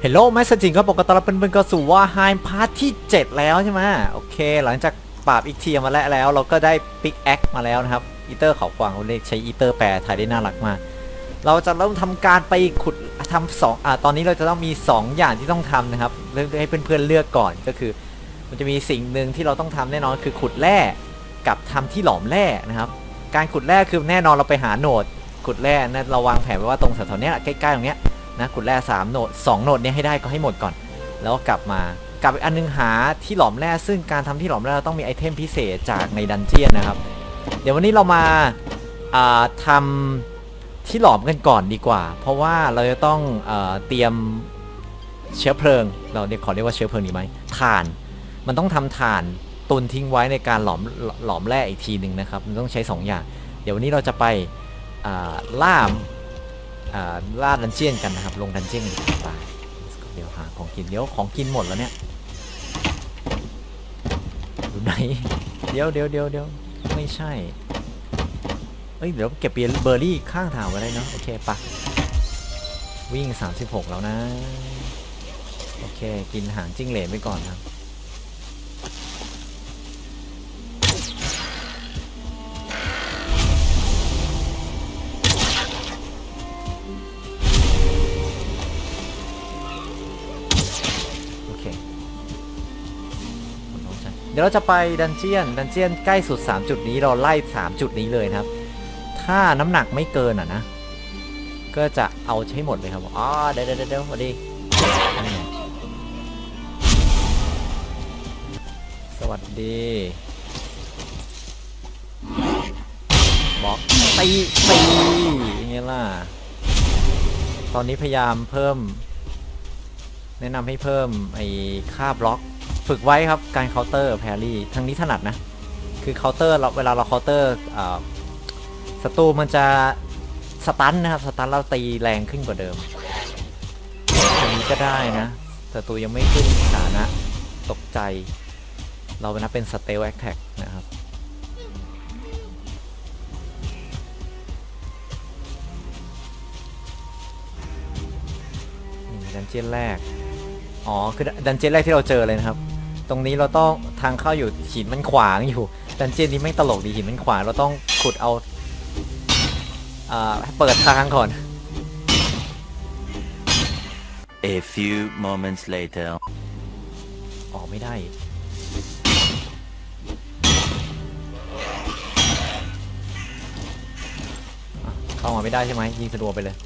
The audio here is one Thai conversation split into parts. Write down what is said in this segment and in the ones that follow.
เฮลโลแมสจิงก็บอกตอนรับเป็นเป็นก็สู่ว่าไฮพาร์ทที่ 7 แล้วใช่ไหมโอเค หลังจากปราบอีกทีมาแล้วแล้ว เราก็ได้ปิกแอคมาแล้วนะครับอีเตอร์เขากวางเขาเรียกใช้อีเตอร์แปลไทยได้น่ารักมากเราจะเริ่มทำการไปขุดทำสองอ่าตอนนี้เราจะต้องมี 2 อย่างที่ต้องทำนะครับเลือกให้เพื่อนๆเลือกก่อนก็คือ มันจะมีสิ่งหนึ่งที่เราต้องทำแน่นอนคือขุดแร่กับทำที่หลอมแร่นะครับ การขุดแร่คือแน่นอนเราไปหาโหนดขุดแร่นะเราวางแผนไว้ว่าตรงแถวๆนี้ใกล้ๆตรงเนี้ย นะขุดแร่สามโหนดสองโหนดเนี้ยให้ได้ก็ให้หมดก่อน แล้วก็กลับมากลับอีกอันนึงหาที่หลอมแร่ซึ่งการทำที่หลอมแร่เราต้องมีไอเทมพิเศษจากในดันเจียนนะครับ เดี๋ยววันนี้เรามาอ่าทำที่หลอมกันก่อนดีกว่า เพราะว่าเราจะต้องเอเตรียมเชื้อเพลิง เราเรียกขอเรียกว่าเชื้อเพลิงดีไหมถ่าน มันต้องทำถ่านตุนทิ้งไว้ในการหลอมหลอมแร่อีกทีหนึ่งนะครับ มันต้องใช้2ออย่าง เดี๋ยววันนี้เราจะไปล่าอ่า ล่าดันเจียนกันนะครับ ลงดันเจียนกันดีกว่าไปเดี๋ยวหาของกินเดี๋ยวของกินหมดแล้วเนี่ยอยู่ไหนเดี๋ยวเดี๋ยวเดี๋ยวเดี๋ยวไม่ใช่เอ้ยเดี๋ยวเก็บเบอร์รี่ข้างทางไว้ได้เนาะโอเคปะวิ่ง 36 แล้วนะ โอเค กินหางจิ้งเหลนไปก่อนครับ ดี๋ยวเราจะไปดันเจียน ดันเจียนใกล้สุด 3 จุดนี้เราไล่ 3 จุดนี้เลยนะครับ ถ้าน้ำหนักไม่เกินอะนะ ก็จะเอาใช้หมดเลยครับ อ๋อ เดี๋ยวเดี๋ยวเดี๋ยวสวัสดี สวัสดีบล็อกตีตีอย่างเงี้ยล่ะ ตอนนี้พยายามเพิ่ม แนะนำให้เพิ่มไอ้ค่าบล็อก ฝึกไว้ครับการเคาน์เตอร์แพรี่ทั้งนี้ถนัดนะ คือเคาน์เตอร์เราเวลาเราเคาน์เตอร์ศัตรูมันจะสตันนะครับสตันเราตีแรงขึ้นกว่าเดิมอย่างนี้ก็ได้นะศัตรูยังไม่ขึ้นฐานะตกใจ เรานับเป็นสเตลแอคแท็กนะครับดันเจี้ยนแรก อ๋อ คือดันเจี้ยนแรกที่เราเจอเลยนะครับ ตรงนี้เราต้องทางเข้าอยู่หินมันขวางอยู่ดันเจียนนี้ไม่ตลกดีหินมันขวางเราต้องขุดเอาอ่าเปิดทางก่อน A few moments later. ออกไม่ได้อีกอะเข้ามาไม่ได้ใช่ไหมยิงสะดวกไปเลย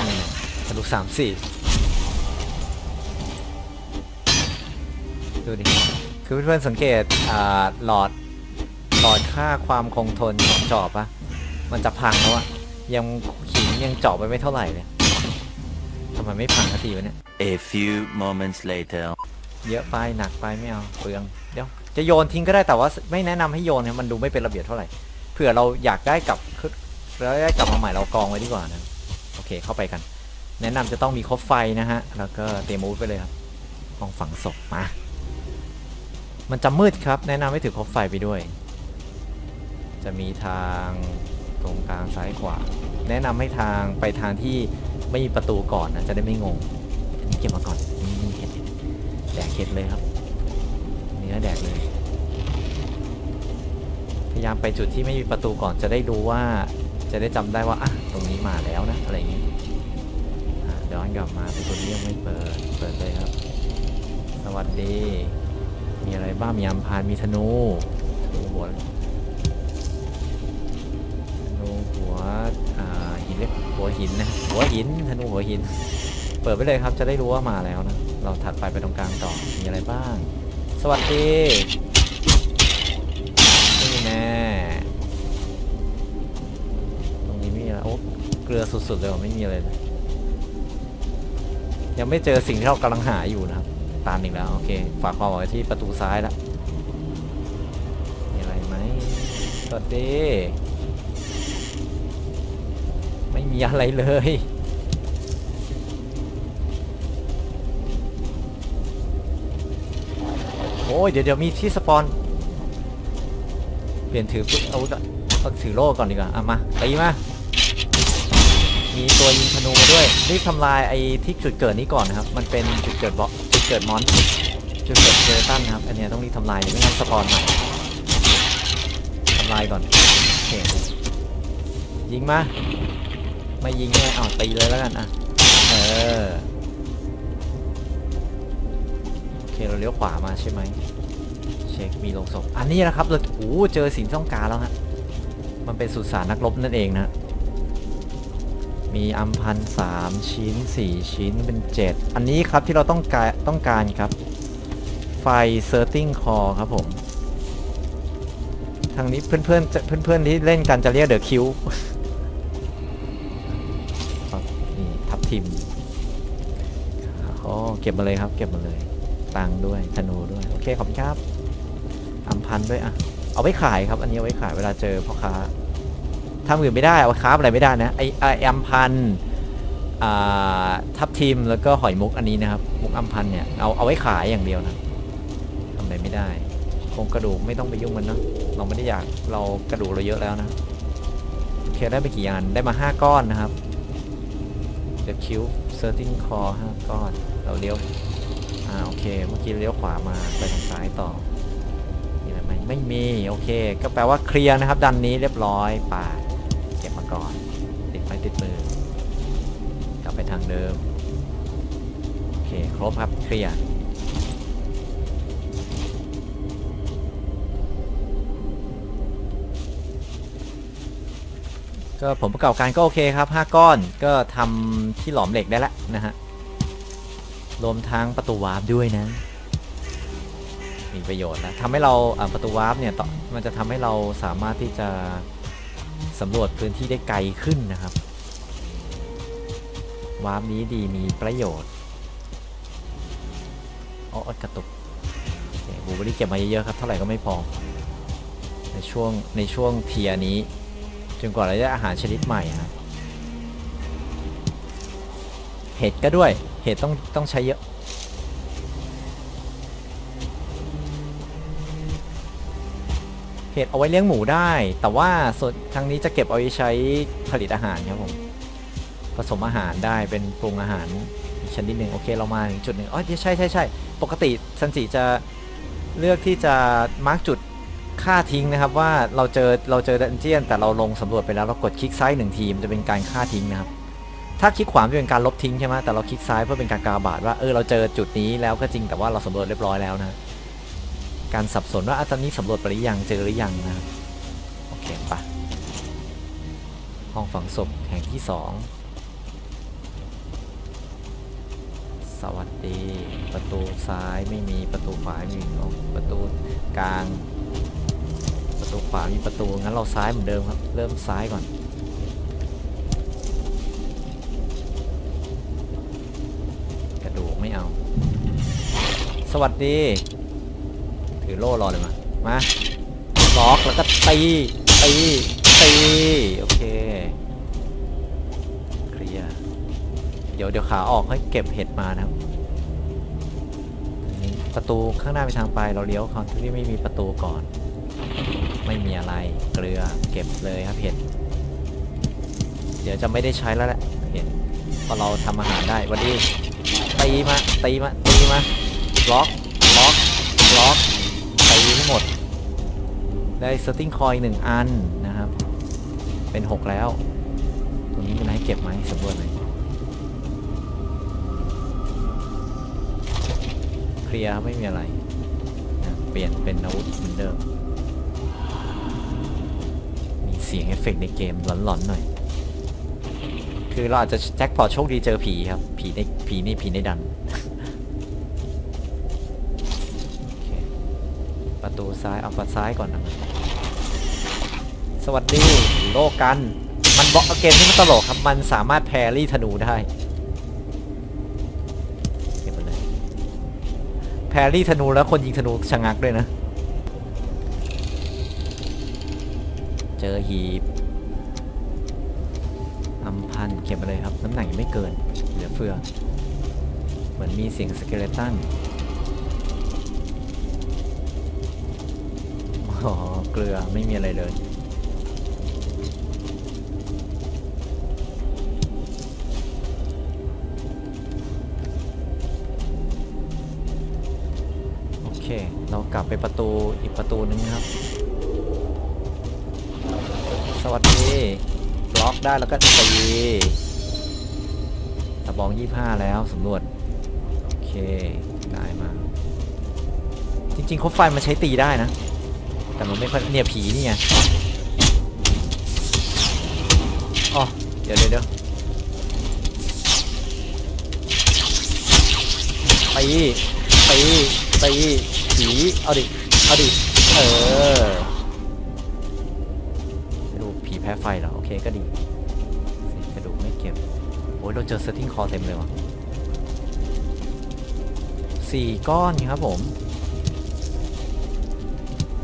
อืมทะลุสามสี่ ดูดิ คือเพื่อนๆสังเกตอ่าหลอดหลอดค่าความคงทนของจอบปะมันจะพังแล้วอะยังหินยังเจาะไปไม่เท่าไหร่เลยทำไมไม่พังสักทีวะเนี่ย A few moments later. เยอะไปหนักไปไม่เอาเปลืองเดี๋ยวจะโยนทิ้งก็ได้แต่ว่าไม่แนะนำให้โยนเนี่ยมันดูไม่เป็นระเบียบเท่าไหร่เผื่อเราอยากได้กลับคือเราได้กลับมาใหม่เรากองไว้ดีกว่านะโอเคเข้าไปกัน แนะนำจะต้องมีคบไฟนะฮะแล้วก็เตรียมอาวุธไปเลยครับกองฝังศพมา มันจะมืดครับ แนะนำให้ถือคบไฟไปด้วย จะมีทางตรงกลางซ้ายขวา แนะนำให้ทางไปทางที่ไม่มีประตูก่อนนะ จะได้ไม่งงอันนี้เก็บมาก่อนนี่เห็ดดแดกเห็ดเลยครับ เนื้อแดกเลย พยายามไปจุดที่ไม่มีประตูก่อนจะได้รู้ว่า จะได้จำได้ว่าอะตรงนี้มาแล้วนะ อะไรอย่างงี้ย้อนกลับมาประตูนี้ยังไม่เปิด เปิดเลยครับ สวัสดี มีอะไรบ้างมีอัมพานมีธนูธนูหัวธนูหัวอ่าหินเล็กหัวหินนะหัวหินธนูหัวหิน เปิดไปเลยครับจะได้รู้ว่ามาแล้วนะเราถัดไปไปตรงกลางต่อมีอะไรบ้าง สวัสดีนี่แน่ตรงนี้ไม่มีอะไรโอ้เกลือสุดๆเลยไม่มีอะไรเลยยังไม่เจอสิ่งที่เรากำลังหาอยู่นะครับ ตามอีกแล้ว โอเค ฝากความหวังไว้ที่ประตูซ้ายแล้วมีอะไรไหมสวัสดี ไม่มีอะไรเลยโอ้ยเดี๋ยวเดี๋ยวมีที่สปอน เปลี่ยนถือปุ๊บอาวุธอะเอาถือโล่ก่อนดีกว่าอะมาตีมา มีตัวยิงธนูมาด้วยรีบทำลายไอ้ที่จุดเกิดนี้ก่อนนะครับ มันเป็นจุดเกิดบอสจุดเกิดมอนจุดเกิดเจอตันนะครับ อันนี้ต้องรีบทำลายไม่งั้นสปอนใหม่ทำลายก่อนโอเคยิงมาไม่ยิงเลยเอาตีเลยแล้วกันอะเออโอเคเราเลี้ยวขวามาใช่ไหมเช็คมีลงศพอันนี้นะครับเราโอ้เจอสินต้องการแล้วฮะมันเป็นสุสานนักรบนั่นเองนะ มีอัมพันสามชิ้นสี่ชิ้นเป็นเจ็ดอันนี้ครับที่เราต้องการต้องการครับ ไฟเซอร์ติงคอครับผม ทางนี้เพื่อนๆจะเพื่อนๆที่เล่นกันจะเรียกเดอะคิวนี่ทับทิมอ๋อเก็บมาเลยครับ เก็บมาเลย ตังค์ด้วยธนูด้วย โอเค ขอบคุณครับอัมพันด้วยอะ เอาไว้ขายครับ อันนี้เอาไว้ขายเวลาเจอพ่อค้า ทำอื่นไม่ได้เอาค้าอะไรไม่ได้นะไอไออัมพันทับทิมแล้วก็หอยมุกอันนี้นะครับ มุกอัมพันเนี่ยเอาเอาไว้ขายอย่างเดียวนะทำอะไรไม่ได้โครงกระดูกไม่ต้องไปยุ่งมันเนะเราไม่ได้อยากเรากระดูกเราเยอะแล้วนะโอเคได้ไปกี่อันได้มาห้าก้อนนะครับ The Cube Searching Core ห้าก้อน เราเลี้ยวอ่าโอเค เมื่อกี้เลี้ยวขวามาไปทางซ้ายต่อมีอะไรไหมไม่มี โอเค ก็แปลว่าเคลียร์นะครับ ดันนี้เรียบร้อยป่าน ติดมือ กลับไปทางเดิม โอเค ครบครับ เคลียร์ก็ผมประกอบการก็โอเคครับ 5 ก้อนก็ทำที่หลอมเหล็กได้แล้วนะฮะ รวมทั้งประตูวาร์ปด้วยนะ มีประโยชน์นะทำให้เราประตูวาร์ปเนี่ยมันจะทำให้เราสามารถที่จะสำรวจพื้นที่ได้ไกลขึ้นนะครับ วาร์ปนี้ดีมีประโยชน์อ๋อกระตุกบูเบอรี่เก็บมาเยอะๆครับ เท่าไหร่ก็ไม่พอ ในช่วงในช่วงเทียนี้จนกว่าเราจะอาหารชนิดใหม่ครับเห็ดก็ด้วย เห็ดต้องต้องใช้เยอะเห็ดเอาไว้เลี้ยงหมูได้ แต่ว่าส่วนทางนี้จะเก็บเอาไว้ใช้ผลิตอาหารครับผม ผสมอาหารได้เป็นปรุงอาหารอีกชนิดหนึ่งโอเคเรามาถึงจุดหนึ่งอ๋อใช่ใช่ใช่ปกติซันจิจะเลือกที่จะมาร์กจุดค่าทิ้งนะครับว่าเราเจอเราเจอดันเจียน แต่เราลงสำรวจไปแล้วเรากดคลิกซ้ายหนึ่งทีมนจะเป็นการค่าทิ้งนะครับถ้าคลิกขวาจะเป็นการลบทิ้งใช่ไหมแต่เราคลิกซ้ายเพื่อเป็นการกาบาดว่าเออเราเจอจุดนี้แล้วก็จริงแต่ว่าเราสำรวจเรียบร้อยแล้วนะการสับสนว่าอตอนนี้สำรวจไปหรือยังเจอหรือยังนะครับโอเคปะห้องฝังศพแห่งที่สอง สวัสดี ประตูซ้ายไม่มีประตูขวาไม่มีอ๋อประตูกลาง ประตูขวามีประตูงั้นเราซ้ายเหมือนเดิมครับ เริ่มซ้ายก่อนกระดูกไม่เอา สวัสดี ถือโล่รอเลยมามาล็อกแล้วก็ตีตีตีโอเคลียร์ เดี๋ยวเดี๋ยวขาออกให้เก็บเห็ดมานะครับอันนี้ประตูข้างหน้าไปทางไปเราเลี้ยวคอนที่ไม่มีประตูก่อน ไม่มีอะไรเกลือเก็บเลยครับเห็ด เดี๋ยวจะไม่ได้ใช้แล้วแหละเห็ดพราะเราทำอาหารได้วันดีตีมาตีมาตีมาล็อกล็อกล็อกตีให้หมด ได้สติ้งคอยหนึ่งอันนะครับ เป็น 6 แล้ว ตรงนี้มีอะไรให้เก็บไหมสำรวจหน่ ลียร์ไม่มีอะไรนะเปลี่ยนเป็นอาวุธเหมือนเดิม มีเสียงเอฟเฟกต์ในเกมหลอนๆหน่อย คือเราอาจจะแจ็คพอตโชคดีเจอผีครับ ผีในผีนี่ผีในดัน ประตูซ้ายเอาประซ้ายก่อนนะ สวัสดีโลกัน มันบอกเกมที่มันตลกครับ มันสามารถแพรรี่ธนูได้ พรรี่ธนูแล้วคนยิงธนูชะงักด้วยนะ เจอหีบอัมพันเก็บไปเลยครับ น้ำหนักยังไม่เกิน เหลือเฟือ เหมือนมีเสียงสเกเลตันอ๋อเกลือไม่มีอะไรเลย กลับไปประตูอีกประตูนึงนะครับ สวัสดีบล็อกได้แล้วก็ตีตะบองยี่ห้าแล้วสำรวจ โอเค ได้มา จริงๆคบไฟมันใช้ตีได้นะ แต่มันไม่ค่อยเนี่ยผีนี่ไงอ๋อเดี๋ยวเดี๋ยวเดี๋ยวตีตีตี ผี เอาดิ เอาดิ เออไปดูผีแพ้ไฟเหรอ โอเคก็ดีสิกระดูกไม่เก็บ โอ้ยเราเจอเซตติ้งคอเต็มเลยวะสี่ก้อนครับผม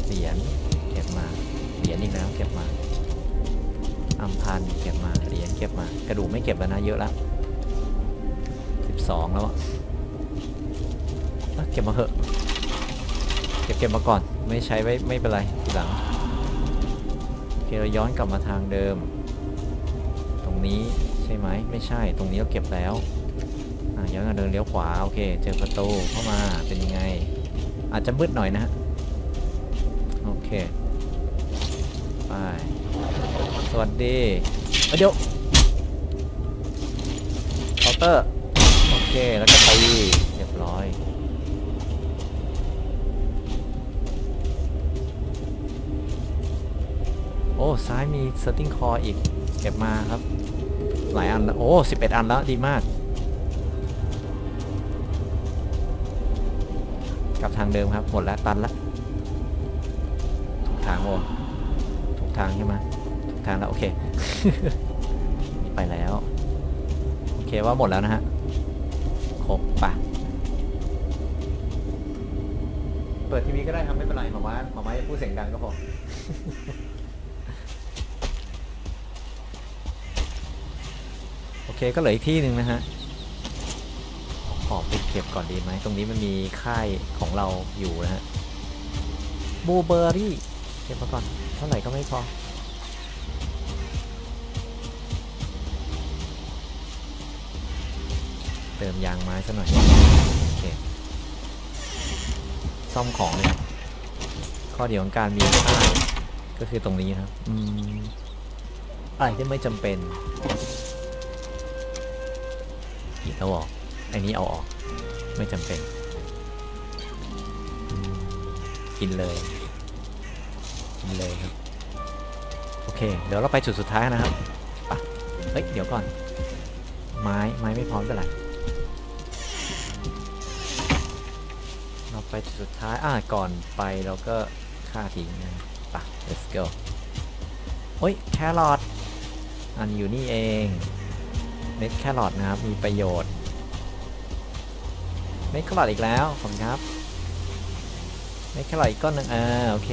เหรียญเก็บมา เหรียญอีกแล้วเก็บมาอัมพันเก็บมา เหรียญเก็บมา กระดูกไม่เก็บแล้วนะเยอะล้วสิบสองแล้วอะเอ้ยเก็บมาเถอะ เก็บเก็บมาก่อนไม่ใช้ไว้ไม่เป็นไรทีหลังโอเคเราย้อนกลับมาทางเดิม ตรงนี้ใช่ไหมไม่ใช่ตรงนี้เราเก็บแล้วอะย้อนกลับเดินเลี้ยวขวาโอเค เจอประตูเข้ามาเป็นยังไง อาจจะมืดหน่อยนะฮะโอเคไปสวัสดีเเดี๋ยวเคาน์เตอร์โอเคแล้วก็ตีเรียบร้อย อ้ซ้ายมีเซตติ้งคออีก เก็บมาครับ หลายอันแล้ว โอ้11อันแล้วดีมาก กลับทางเดิมครับ หมดแล้วตันแล้วถูกทางโอถูกทางใช่ไหมถูกทางแล้ว โอเคไปแล้ว โอเคว่าหมดแล้วนะฮะครบปะเปิดทีวีก็ได้ครับไม่เป็นไรหมาม้าหมาม้าจะพูดเสียงดังก็พอ เคก็เหลืออีกที่หนึ่งนะฮะขอไปเก็บก่อนดีไหมตรงนี้มันมีค่ายของเราอยู่นะฮะบูเบอรี่เก็บมาก่อนเท่าไหร่ก็ไม่พอเติมยางไม้ซะหน่อยโอเคซ่อมของเลยข้อเดียวของการมีค่ายก็คือตรงนี้นะครับอืมอะไรที่ไม่จำเป็น อีกเอาออกไอ้นี้เอาออก ไม่จำเป็น กินเลย กินเลยครับ โอเค เดี๋ยวเราไปจุดสุดท้ายนะครับไปะเฮ้ย เดี๋ยวก่อน ไม้ ไม้ไม่พร้อมเป็นไรเราไปจุดสุดท้าย อ่า ก่อนไปเราก็ฆ่าทิ้งนะไปะ let's go โอ้ย แครอทอันอยู่นี่เอง ม็ดแครอทนะครับ มีประโยชน์ เม็ดแครอทอีกแล้วขอบคุณครับ เม็ดแครอทอีกก้อนหนึ่งอ่าโอเค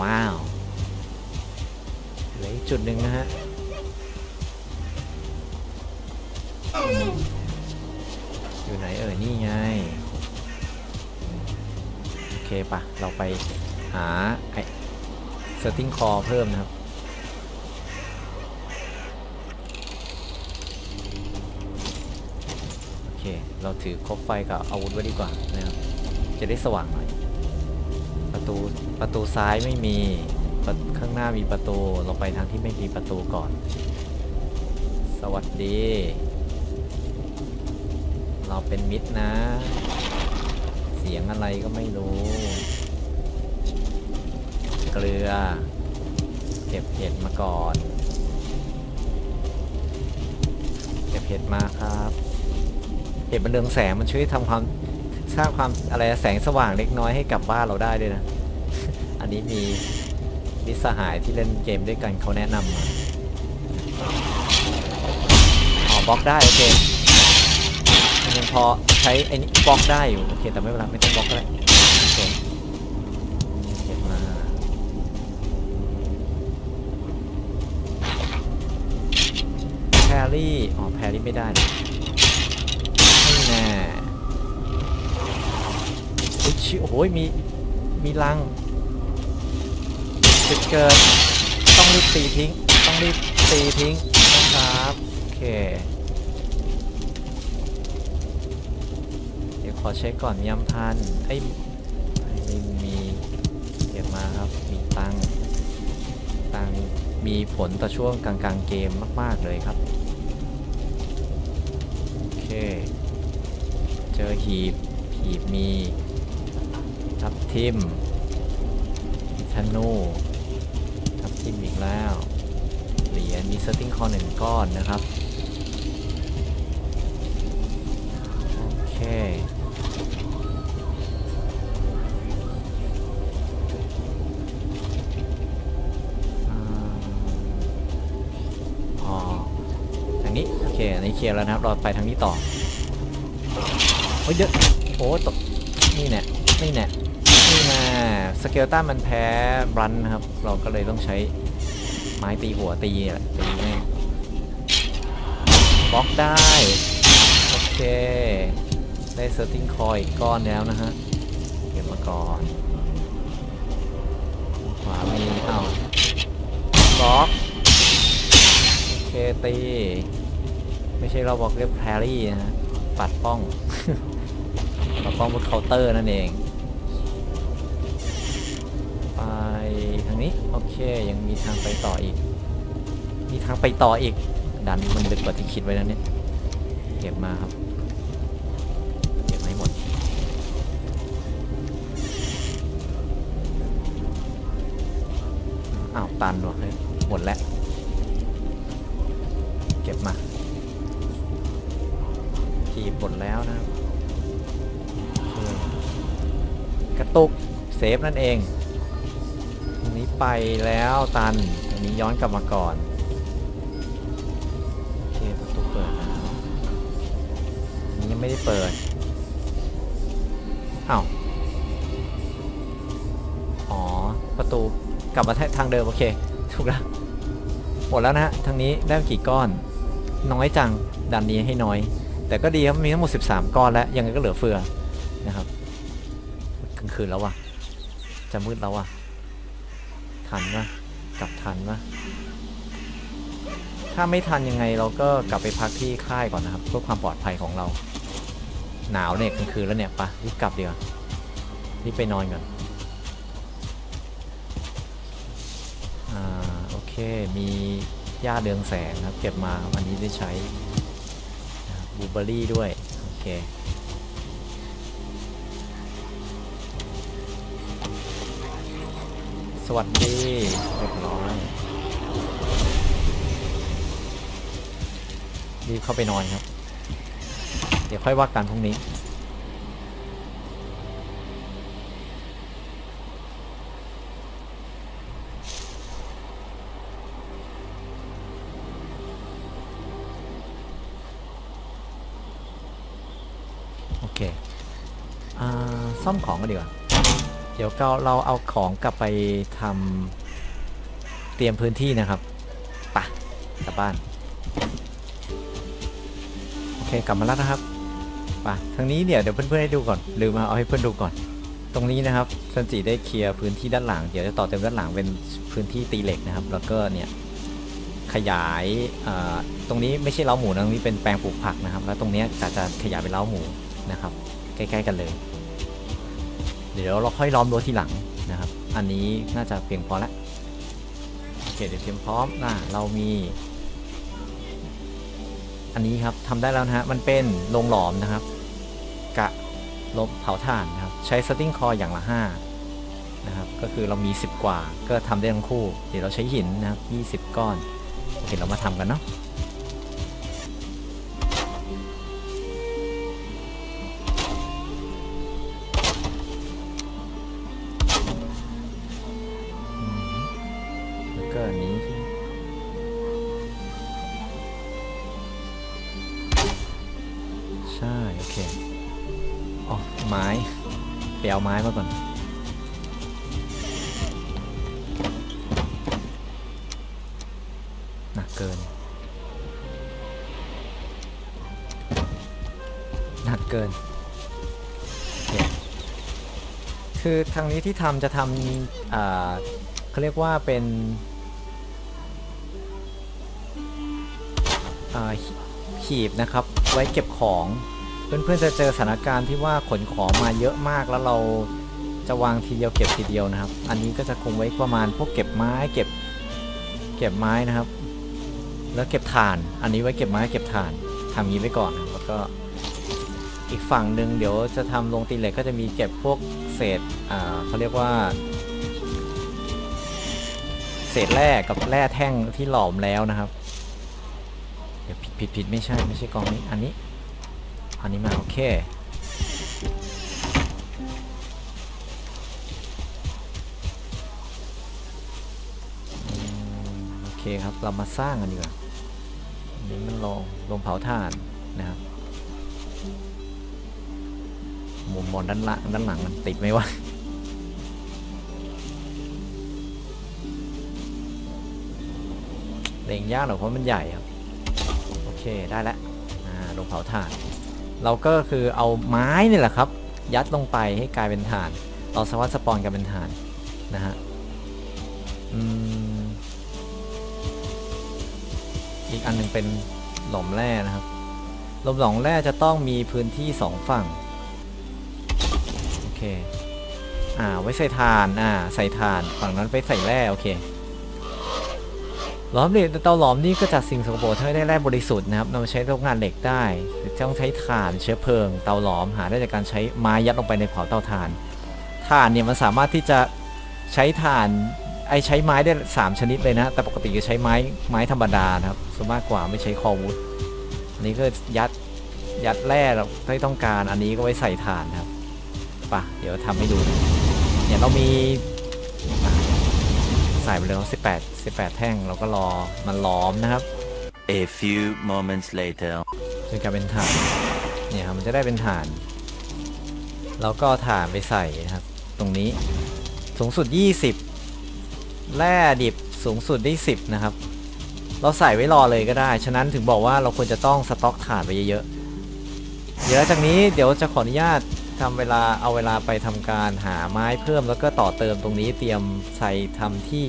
ว้าวเหลืออีกจุดหนึ่งนะฮะอยู่ไหนเอ่ยนี่ไง โอเคปะเราไปหาไอ้ setting core เพิ่มนะครับ โอ เค เราถือคบไฟกับอาวุธไว้ดีกว่านะครับ จะได้สว่างหน่อย ประตูประตูซ้ายไม่มี ข้างหน้ามีประตู เราไปทางที่ไม่มีประตูก่อน สวัสดี เราเป็นมิตรนะ เสียงอะไรก็ไม่รู้ เกลือ เก็บเห็ดมาก่อน เก็บเห็ดมาครับ เห็ดมันเรืองแสงมันช่วยทำความสร้างความอะไรแสงสว่างเล็กน้อยให้กับบ้านเราได้ด้วยนะ อันนี้มีมิสหายที่เล่นเกมด้วยกันเขาแนะนำมาอ๋อบล็อกได้โอเคยังพอใช้ไอ้นี่บล็อกได้อยู่โอเคแต่ไม่เป็นไรไม่ต้องบล็อกก็ได้โอเคเก็บมาแพรี่อ๋อแพรี่ไม่ได้ ชิโอ้โหมี มีรังจุดเกิด ต้องรีบตีทิ้ง ต้องรีบตีทิ้งนะครับ โอเค เดี๋ยวขอเช็คก่อนมียำพันไอ้ยมินมีเก็บมาครับ มีตังตังมีผลต่อช่วงกลางๆเกมมาก ๆ เลยครับ โอเค เจอหีบหีบมี ทับทิมธนูทับทิมอีกแล้ว เหรียญมีเซตติ้งคอหนึ่งก้อนนะครับ โอเคอ๋อทางนี้โอเคอันนี้เคลียร์แล้วนะครับ เราไปทางนี้ต่อ โอ้ยเยอะโอ้ตกนี่แน่ นี่แน่นี่นะสเกลตันมันแพ้บรันนะครับ เราก็เลยต้องใช้ไม้ตีหัวตีแหละตีแม่บล็อกได้ โอเค ได้เซอร์ติงคอยอีกก้อนแล้วนะฮะ เก็บมาก่อน ขวามีอ้าบล็อกโอเคตี ไม่ใช่เราบอกเรียกแพรรี่นะฮะ ปัดป้องปัดป้องบนเคาน์เตอร์นั่นเอง ทางนี้ โอเค ยังมีทางไปต่ออีก มีทางไปต่ออีก ดันมันลึกกว่าที่คิดไว้นะเนี่ย เก็บมาครับ เก็บไมาให้หมด อ้าว ตันว่ะเฮ้ยหมดแล้ว เก็บมาทีบหมดแล้วนะครับกระตุกเซฟนั่นเอง นี้ไปแล้วตันตรงนี้ย้อนกลับมาก่อน โอเคประตูเปิดแล้วนนี้ยังไม่ได้เปิดอ้าวอ๋อ ประตูกลับมาทางเดิมโอเค ถูกแล้วหมดแล้วนะฮะ ทางนี้ได้กี่ก้อน น้อยจังดันนี้ให้น้อย แต่ก็ดีครับมีทั้งหมด 13 ก้อนแล้ว ยังไงก็เหลือเฟือนะครับกลางคืนแล้ววะจะมืดแล้ววะ ทันปะกลับทันปะถ้าไม่ทันยังไงเราก็กลับไปพักที่ค่ายก่อนนะครับเพื่อความปลอดภัยของเรา หนาวเนี่ยกลางคืนแล้วเนี่ยปะรีบกลับดีกว่ารีบไปนอนก่อนอ่าโอเคมีหญ้าเรืองแสงครับ เก็บมาครับอันนี้ได้ใช้บูเบอรี่ด้วย โอเค สวัสดีเรียบร้อยรีบเข้าไปนอนครับ เดี๋ยวค่อยว่ากันพรุ่งนี้ โอเค อ่า ซ่อมของกันดีกว่า เดี๋ยวเราเราเอาของกลับไปทำเตรียมพื้นที่นะครับปะกลับบ้าน โอเคกลับมาแล้วนะครับไปทางนี้เดี๋ยวเดี๋ยวเพื่อนๆให้ดูก่อนลืมมาเอาให้เพื่อนดูก่อน ตรงนี้นะครับซันจิได้เคลียร์พื้นที่ด้านหลัง เดี๋ยวจะต่อเต็มด้านหลังเป็นพื้นที่ตีเหล็กนะครับ แล้วก็เนี่ยขยายตรงนี้ไม่ใช่เล้าหมูนะตรงนี้เป็นแปลงปลูกผักนะครับ แล้วตรงเนี้ยจะจะขยายเป็นเล้าหมูนะครับ ใกล้ ๆ กันเลย เดี๋ยวเราค่อยล้อมรั้วทีหลังนะครับ อันนี้น่าจะเพียงพอแล้วโอเคเดี๋ยวเตรียมพร้อมนะเรามี อันนี้ครับทำได้แล้วนะฮะมันเป็นโรงหลอมนะครับ กะลบเผาถ่านนะครับ ใช้สติ้งคออย่างละ5นะครับก็คือเรามี 10 กว่าก็ทำได้ทั้งคู่ เดี๋ยวเราใช้หินนะครับ20 ก้อนโอเคเรามาทำกันเนาะ โอเคอ๋อไม้ไปเอาไม้มาก่อน หนักเกิน หนักเกินโอเคคือทางนี้ที่ทำจะทำอ่าเขาเรียกว่าเป็นอ่าหีหีบนะครับ ไว้เก็บของ เพื่อนๆจะเจอสถานการณ์ที่ว่าขนของมาเยอะมากแล้วเราจะวางทีเดียวเก็บทีเดียวนะครับ อันนี้ก็จะคงไว้ประมาณพวกเก็บไม้เก็บเก็บไม้นะครับ แล้วเก็บถ่าน อันนี้ไว้เก็บไม้เก็บถ่านทำงี้ไว้ก่อนนะแล้วก็อีกฝั่งหนึ่งเดี๋ยวจะทำโรงตีเหล็กก็จะมีเก็บพวกเศษอ่าเขาเรียกว่า เศษแร่กับแร่แท่งที่หลอมแล้วนะครับเดี๋ยวผิดผิดผิดไม่ใช่ไม่ใช่กองนี้อันนี้ อันนี้มาโอเค โอเคครับ เรามาสร้างกันดีกว่าอันนี้มันลงลงเผาถ่านนะครับมุมมองด้านล่างด้านหลังมันติดไหมวะเล่งยากหรอกเพราะมันใหญ่ครับ โอเคได้แล้วอ่าลงเผาถ่าน เราก็คือเอาไม้นี่แหละครับ ยัดลงไปให้กลายเป็นถ่าน เราสามารถสปอนกันเป็นถ่านนะฮะอีกอันหนึงเป็นหล่อมแร่นะครับหล่มหลอมแร่จะต้องมีพื้นที่สองฝั่งโอเคอ่าไว้ใส่ถ่านอ่าใส่ถ่านฝั่งนั้นไปใส่แร่โอเค หลอมเหล็กเตาหลอมนี่ก็จากสิ่งสกปรกทำให้ได้แร่บริสุทธิ์นะครับนำมาใช้โรงงานเหล็กได้ต้องใช้ถ่านเชื้อเพลิง เตาหลอมหาได้จากการใช้ไม้ยัดลงไปในเผาเตาถ่านถ่านเนี่ยมันสามารถที่จะใช้ถ่านไอใช้ไม้ได้ 3 ชนิดเลยนะ แต่ปกติจะใช้ไม้ไม้ธรรมดานะครับส่วนมากกว่าไม่ใช้คอวูดอันนี้ก็ยัดยัดแร่เราที่ต้องการอันนี้ก็ไว้ใส่ถ่านครับไปะเดี๋ยวทำให้ดูเนี่ยเรามี ส่ไปเลยสิบแปดสิบแปดแท่งเราก็รอมันล้อมนะครับ A few moments later. จนกลายเป็นถ่านเนี่ยครับมันจะได้เป็นถ่านแล้วก็ถ่านไปใส่นะครับ ตรงนี้สูงสุด 20 แร่ดิบสูงสุดได้ 10 นะครับ เราใส่ไว้รอเลยก็ได้ ฉะนั้นถึงบอกว่าเราควรจะต้องสต็อกถ่านไว้เยอะๆเดี๋ยวหลังจากนี้เดี๋ยวจะขออนุญาต ทำเวลาเอาเวลาไปทำการหาไม้เพิ่มแล้วก็ต่อเติมตรงนี้เตรียมใส่ทำที่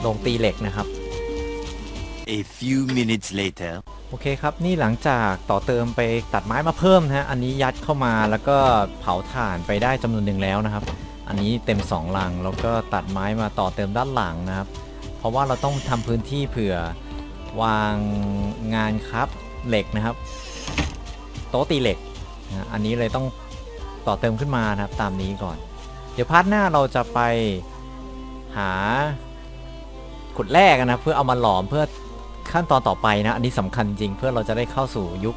โรงตีเหล็กนะครับ A few minutes later. โอเคครับ นี่หลังจากต่อเติมไปตัดไม้มาเพิ่มนะฮะ อันนี้ยัดเข้ามาแล้วก็เผาถ่านไปได้จำนวนหนึ่งแล้วนะครับ อันนี้เต็ม2ลังแล้วก็ตัดไม้มาต่อเติมด้านหลังนะครับ เพราะว่าเราต้องทำพื้นที่เผื่อวางงานครับเหล็กนะครับ โต๊ะตีเหล็กนะอันนี้เลยต้อง ต่อเติมขึ้นมานะครับตามนี้ก่อน เดี๋ยวพาร์ทหน้าเราจะไปหาขุดแรกนะเพื่อเอามาหลอมเพื่อขั้นตอนต่อไปนะอันนี้สำคัญจริงเพื่อเราจะได้เข้าสู่ยุค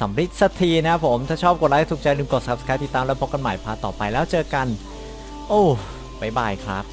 สำริดสักทีนะผมถ้าชอบกดไลค์ถูกใจลืมกด subscribe ติดตามแล้วพบกันใหม่พาร์ทต่อไปแล้วเจอกัน โอ้บายบายครับ